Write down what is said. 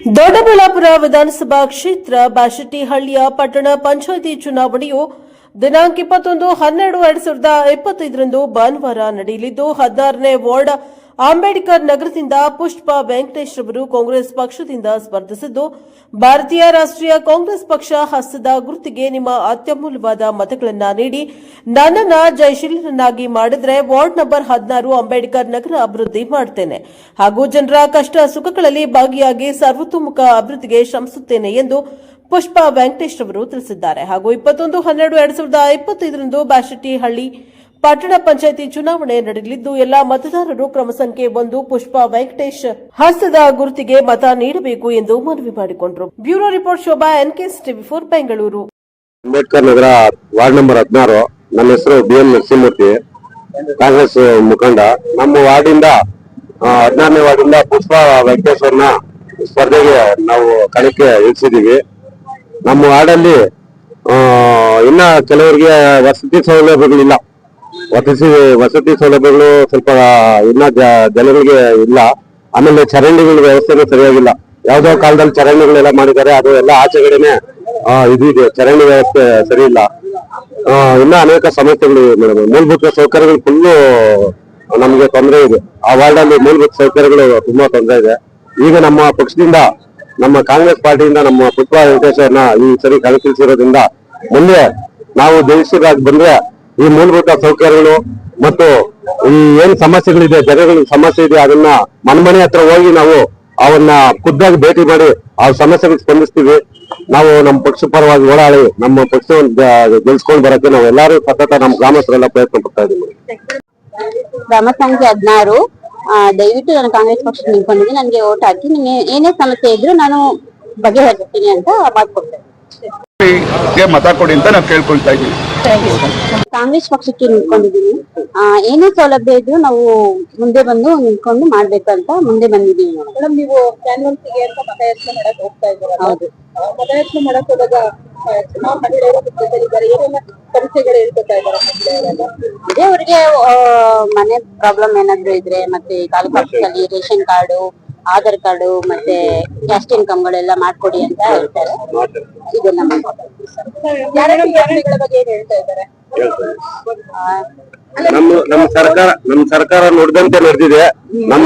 ದೊಡ್ಡಬಳ್ಳಾಪುರ ವಿಧಾನಸಭಾ ಕ್ಷೇತ್ರ ಬಾಶೆಟ್ಟಿಹಳ್ಳಿಯ ಪಟ್ಟಣ ಪಂಚಾಯಿತಿ ಚುನಾವಣೆಯು ದಿನಾಂಕ ಇಪ್ಪತ್ತೊಂದು, ಹನ್ನೆರಡು, ಎರಡ್ ಸಾವಿರದ ಇಪ್ಪತ್ತೈದರಂದು ಭಾನುವಾರ ನಡೆಯಲಿದ್ದು, ಹದಿನಾರನೇ ವಾರ್ಡ್ ಅಂಬೇಡ್ಕರ್ ನಗರದಿಂದ ಪುಷ್ಪ ವೆಂಕಟೇಶ್ ಅವರು ಕಾಂಗ್ರೆಸ್ ಪಕ್ಷದಿಂದ ಸ್ಪರ್ಧಿಸಿದ್ದು, ಭಾರತೀಯ ರಾಷ್ಟ್ರೀಯ ಕಾಂಗ್ರೆಸ್ ಪಕ್ಷ ಹಸ್ತದ ಗುರುತಿಗೆ ನಿಮ್ಮ ಅತ್ಯಮೂಲ್ಯವಾದ ಮತಗಳನ್ನು ನೀಡಿ, ನನ್ನನ್ನ ಜಯಶೀಲನನ್ನಾಗಿ ಮಾಡಿದರೆ ವಾರ್ಡ್ ನಂಬರ್ ಹದಿನಾರು ಅಂಬೇಡ್ಕರ್ ನಗರ ಅಭಿವೃದ್ಧಿ ಮಾಡುತ್ತೇನೆ ಹಾಗೂ ಜನರ ಕಷ್ಟ ಸುಖಗಳಲ್ಲಿ ಭಾಗಿಯಾಗಿ ಸರ್ವತೋಮುಖ ಅಭಿವೃದ್ಧಿಗೆ ಶ್ರಮಿಸುತ್ತೇನೆ ಎಂದು ಪುಷ್ಪ ವೆಂಕಟೇಶ್ ಅವರು ತಿಳಿಸಿದ್ದಾರೆ. ಹಾಗೂ ಇಪ್ಪತ್ತೊಂದು, ಹನ್ನೆರಡು, ಎರಡ್ ಸಾವಿರದ ಇಪ್ಪತ್ತೈದರಂದು ಬ್ಯಾಶೆಟ್ಟಿಹಳ್ಳಿ ಪಟ್ಟಣ ಪಂಚಾಯಿತಿ ಚುನಾವಣೆ ನಡೆಯಲಿದ್ದು, ಎಲ್ಲಾ ಮತದಾರರು ಕ್ರಮ ಸಂಖ್ಯೆ ಒಂದು ಪುಷ್ಪ ವೆಂಕಟೇಶ್ ಹಸ್ತದ ಗುರುತಿಗೆ ಮತ ನೀಡಬೇಕು ಎಂದು ಮನವಿ ಮಾಡಿಕೊಂಡರು. Bureau report Shobha, NKS TV four, Bengaluru. Ambedkar Nagar ward number ಹದಿನಾರು ನನ್ನ ಹೆಸರು ಬಿ ಎಂ ನರಸಿಂಹಮೂರ್ತಿ, ಕಾಂಗ್ರೆಸ್ ಮುಖಂಡ. ನಮ್ಮ ವಾರ್ಡಿಂದ ಹದಿನಾರನೇ ವಾರ್ಡಿಂದ ಪುಷ್ಪ ವೆಂಕಟೇಶ್ವರನ ಸ್ಪರ್ಧೆಗೆ ನಾವು ಕಣಕ್ಕೆ ಇಳಿಸಿದೀವಿ ನಮ್ಮ ವಾರ್ಡಲ್ಲಿ ಇನ್ನ ಕೆಲವರಿಗೆ ವಸತಿ ಸೌಲಭ್ಯಗಳಿಲ್ಲ. ವಸತಿ ವಸತಿ ಸೌಲಭ್ಯಗಳು ಸ್ವಲ್ಪ, ಇನ್ನ ಜನಗಳಿಗೆ ಇಲ್ಲ. ಆಮೇಲೆ ಚರಂಡಿಗಳ ವ್ಯವಸ್ಥೆನೂ ಸರಿಯಾಗಿಲ್ಲ. ಯಾವ್ದೋ ಕಾಲದಲ್ಲಿ ಚರಂಡಿಗಳೆಲ್ಲ ಮಾಡಿದ್ದಾರೆ, ಅದು ಎಲ್ಲ ಆಚೆಗಡೆನೆ ಇದು ಇದೆ. ಚರಂಡಿ ವ್ಯವಸ್ಥೆ ಸರಿ ಇಲ್ಲ ಇನ್ನ ಅನೇಕ ಸಮಸ್ಯೆಗಳು ಮೇಡಮ್. ಮೂಲಭೂತ ಸೌಕರ್ಯಗಳು ಫುಲ್ಲು ನಮಗೆ ತೊಂದರೆ ಇದೆ. ಆ ವಾರ್ಡಲ್ಲಿ ಮೂಲಭೂತ ಸೌಕರ್ಯಗಳು ತುಂಬಾ ತೊಂದರೆ ಇದೆ. ಈಗ ನಮ್ಮ ಪಕ್ಷದಿಂದ ನಮ್ಮ ಕಾಂಗ್ರೆಸ್ ಪಾರ್ಟಿಯಿಂದ ನಮ್ಮ ಪುತ್ರ ವೆಂಕಟೇಶ್ವರನ ಈ ಸರಿ ಕಣಕ್ಕಿಳಿಸಿರೋದ್ರಿಂದ ಮುಂದೆ ನಾವು ಜಯಿಸಿದಾಗ ಬಂದ್ರೆ ಈ ಮೂಲಭೂತ ಸೌಕರ್ಯಗಳು ಮತ್ತು ಈ ಏನ್ ಸಮಸ್ಯೆಗಳಿದೆ, ಜನಗಳಿಗೆ ಸಮಸ್ಯೆ ಇದೆ, ಅದನ್ನ ಮನೆ ಹತ್ರ ಹೋಗಿ ನಾವು ಅವನ್ನ ಖುದ್ದಾಗಿ ಭೇಟಿ ಮಾಡಿ ಆ ಸಮಸ್ಯೆಗಳಿಗೆ ಸ್ಪಂದಿಸ್ತೀವಿ. ನಾವು ನಮ್ಮ ಪಕ್ಷ ಪರವಾಗಿ ಓಡಾಡಿ ನಮ್ಮ ಪಕ್ಷವನ್ನು ಗೆಲ್ಸ್ಕೊಂಡು ಬರಕ್ಕೆ ನಾವು ಎಲ್ಲರೂ ಸತತ ನಮ್ಮ ಗ್ರಾಮಸ್ಥರೆಲ್ಲ ಪ್ರಯತ್ನ ಪಡ್ತಾ ಇದ್ದೀವಿ. ಗ್ರಾಮ ಸಂಖ್ಯೆ ಹದಿನಾರು. ದಯವಿಟ್ಟು ನಾನು ಕಾಂಗ್ರೆಸ್ ಪಕ್ಷ ನಿಂತ್ಕೊಂಡಿದ್ದೀನಿ. ನನಗೆ ಓಟ್ ಹಾಕಿ ನಿಮಗೆ ಏನೇ ಸಮಸ್ಯೆ ಇದ್ರು ನಾನು ಬಗೆಹರಿಸ್ತೀನಿ ಅಂತ ಮಾಡ್ಕೊಡ್ತೇನೆ. ಗೆ ಮತ ಕೊಡಿ ಅಂತ ನಾವು ಕೇಳ್ಕೊಳ್ತಾ ಇದ್ದೀವಿ ಕಾಂಗ್ರೆಸ್ ಪಕ್ಷಕ್ಕೆ ನಿಂತ್ಕೊಂಡಿದ್ದೀನಿ. ಆ, ಏನೇ ಸೌಲಭ್ಯ ಇದ್ರು ನಾವು ಮುಂದೆ ಬಂದು ನಿಂತ್ಕೊಂಡು ಮಾಡ್ಬೇಕಂತ ಮುಂದೆ ಬಂದಿದ್ದೀವಿ ನಾವು. ಮೇಡಮ್ ನೀವು ಕ್ಯಾನ್ವಲ್ಸಿಗೆ ಅಂತ ಮತಯಾಚನೆ ಮಾಡಕ್ ಹೋಗ್ತಾ ಇದ್ದೀರಾ ಹೌದು. ಮತಯಾಚನೆ ಮಾಡಕ್ ಹೋದಾಗ ಆ, ಸುಮಾರು ಮಹಿಳೆಯರು ಜೊತೆಲಿದ್ದಾರೆ ಏನೆಲ್ಲ ಸಮಸ್ಯೆಗಳು ಹೇಳ್ಕೊತಾ ಇದ್ದಾರೆ ಮಹಿಳೆಯರೆಲ್ಲ ಇದೇ ಅವ್ರಿಗೆ ಆ, ಮನೆ ಪ್ರಾಬ್ಲಮ್ ಏನಾದ್ರು ಇದ್ರೆ ಮತ್ತೆ ತಾಲೂಕು ಆಫೀಸಲ್ಲಿ ರೇಷನ್ ಕಾರ್ಡು ಆಧಾರ್ ಕಾರ್ಡು ಮತ್ತೆ ಕ್ಯಾಸ್ಟ್ ಇನ್ಕಮ್ಗಳೆಲ್ಲ ಮಾಡ್ಕೊಡಿ ಅಂತ ಹೇಳ್ತಾರೆ. ಇದೆಲ್ಲ ಬಗ್ಗೆ ಏನ್ ಹೇಳ್ತಾ ಇದ್ದಾರೆ? ನಮ್ಮ ನಮ್ಮ ಸರ್ಕಾರ ನಮ್ಮ ಸರ್ಕಾರ ನೋಡ್ದಂತೆ ನಡೆದಿದೆ. ನಮ್ಮ